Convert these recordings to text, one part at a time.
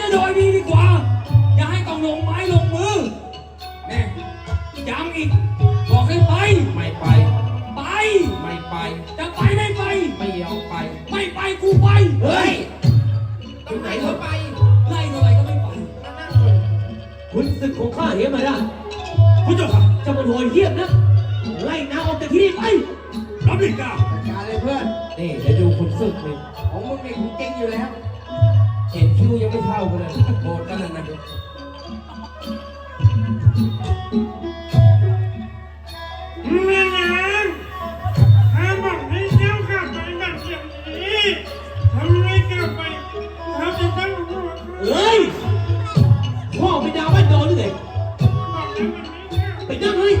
จะโดยดีดีกว่า อย่าให้ต้องลงไม้ลงมือแน่ย้ำอีก บอกให้ไป ไม่ไป ไป ไม่ไป จะไปไม่ไป ไม่ยอมไป ไม่ไปกูไป เฮ้ยต้งไหนเขาไป ไล่เท่าไรก็ไม่ไป คุณศึกของข้าเห็นมาได้คุณเจ้าค่ะเจะมานโหยเหี้ยมนะ ไล่น้าออกจากที่นี่ไป รับผิดกา อย่าเลยเพื่อน นี่เดี๋ยวดูคุณศึกเลยของมึงนี่ของจริงอยู่แล้ว เห็นคิ้วยังไม่เท่ากันเลยโบนกันนะแม่นางข้าบอกให้เจ้ากลับไปแบบนี้ทำไมกลับไปเขาจะต้องรู้ว่าเอ้ยพ่อไปดาวบ้านโดนหรือไงบอกแล้วมันไปนั่งเลย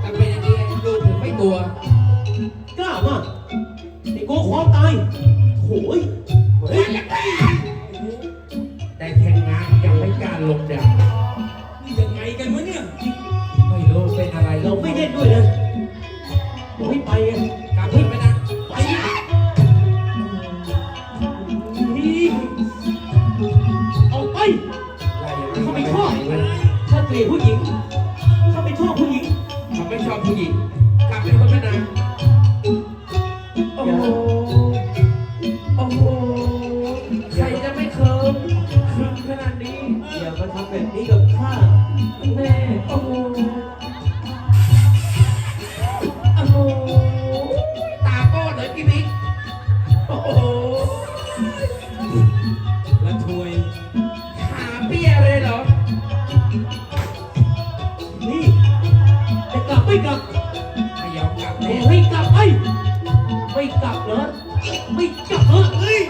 แต่เป็นอย่างนี้ดูถึงไม่กลัว กล้ามากไอ้โกขอตายโถ่ยเฮ้ย ยังอย่าง ไม่กลับไม่ยอมกลับบอแน่กให้กลับไปไม่กลับเหรอไม่กลับเหรอเฮ้ย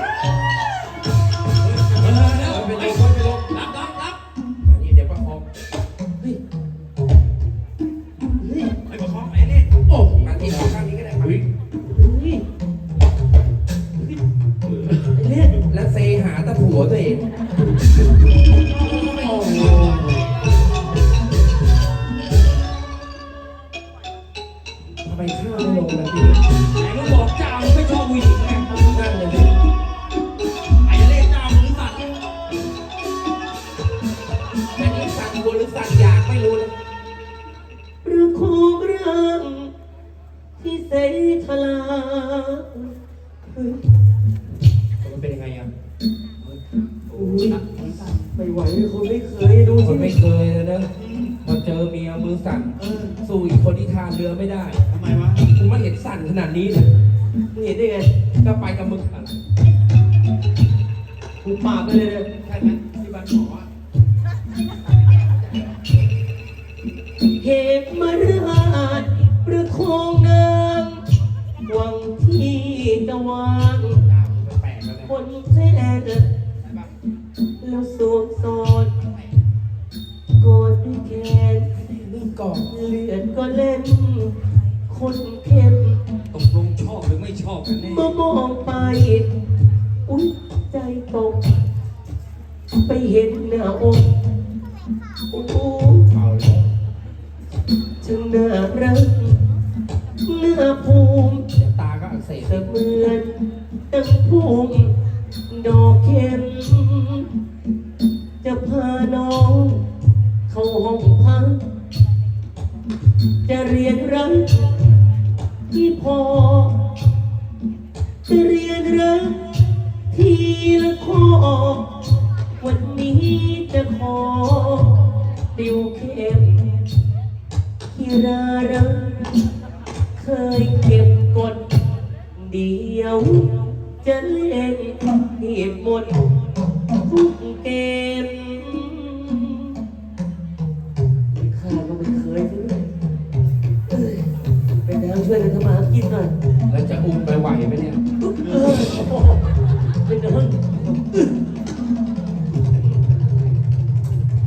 เออเดี๋ยวไปลงไปลงรับรับรับนนี้เดี๋ยวประคองเฮ้ยเฮ้ยไปประคองไอ้เล่นโอ้มาที่ข้างนี้ก็ได้ครับเฮ้ยเฮ้ยไอ้เล่นแล้วเซหาตะผัวตัวเอง มันเป็นยังไงอะอุ้ยไม่ไหวเลยคนไม่เคยดูคสินไม่เคยเลยนะพอเจอเมียมือสั่นสู้อีกคนที่ทานเรือไม่ได้ทำไมวะกูไม่เห็นสั่นขนาดนี้เลยมึงเห็นได้ไงก็ไปกับมึงอะไรกูปากไปเลยเนี่ยใช่ไหมที่บ้านหมออะเหตุมาร จะวางหน้ามึงแปลกๆแล้วคเนี่ยนแท้ใช่ปะแล้วสวมสอดกอดด้วยแขนนี่ก่อนเลือดก็เล่น คนเข้มตกลงชอบหรือไม่ชอบกันแน่เมื่อมองไป อุ้ยใจตก ไปเห็นหน้าอกโอ้โหเอาเลยช่างน่ารักเนื้อภู เสเสมือนดังภูมิดอกเข็ม จะพาน้อง เข้าห้องพักจะเรียนรักที่พอ จะเรียนรักทีละข้อ วันนี้จะขอติวเข้มที่รารักเคยเก็บ เดียว จะเล่นที่หมดทุกเกมข้าก็ไม่เคยซะด้วยเอ้ยไปแล้วช่วยกันทำมาหากินหน่อยแล้วจะอุ้มไปไหวไหมเนี่ยเออเป็นน้อง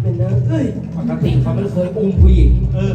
เป็นน้องเอ้ย ปกติเขาไม่เคยอุ้มผู้หญิง เออ